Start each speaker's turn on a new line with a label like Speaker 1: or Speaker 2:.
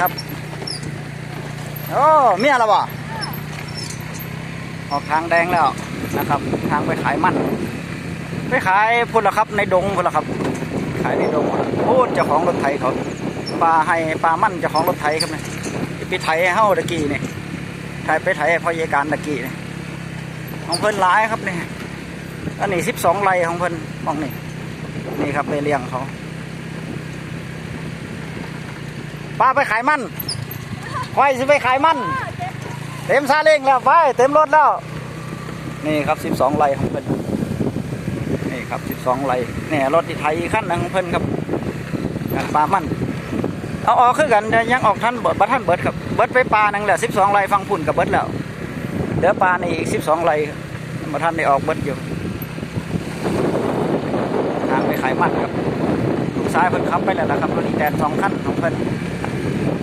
Speaker 1: ครับโอ้เมียแล้วบ่ออกทางแดงแล้วนะครับ ทางไปขายมันไปขายพุ่นละครับ ในดงพุ่นละครับ ขายในดงพูดเจ้าของรถไถเขาปลาให้ปลามันเจ้าของรถไถครับเนี่ยไปไถให้เฮาตะกี้นี่ไถไปไถพอเยการตะกี้นี่ของเพิ่นหลายครับเนี่ยอันนี้สิบสองไร่ของเพิ่นมองนี่นี่ครับไปเลี้ยงเขา ป้าไปขายมันควายสิไปขายมัน เต็มซาเล้งแล้วไปเต็มรถแล้ว นี่ครับสิบสองไร่ของเพิ่นนี่ครับสิบสองไร่เนี่ยรถที่ไทยขั้นหนึงของเพิ่นครับงานปลามัน เอาออกคือกันยังออกท่านเบิดบัท่านเบิดครับเบิดไปปลาหนึ่งแหละสิบสองไร่ฟังพุ่นกับเบิดแล้วเดี๋ยวปลาในอีกสิบสองไร่บัท่านได้ออกเบิดอยู่ทางไปขายมันครับลูกชายเพิ่นขับไปแล้วล่ะครับรถอีแตนสองคันของเพิ่น Thank you.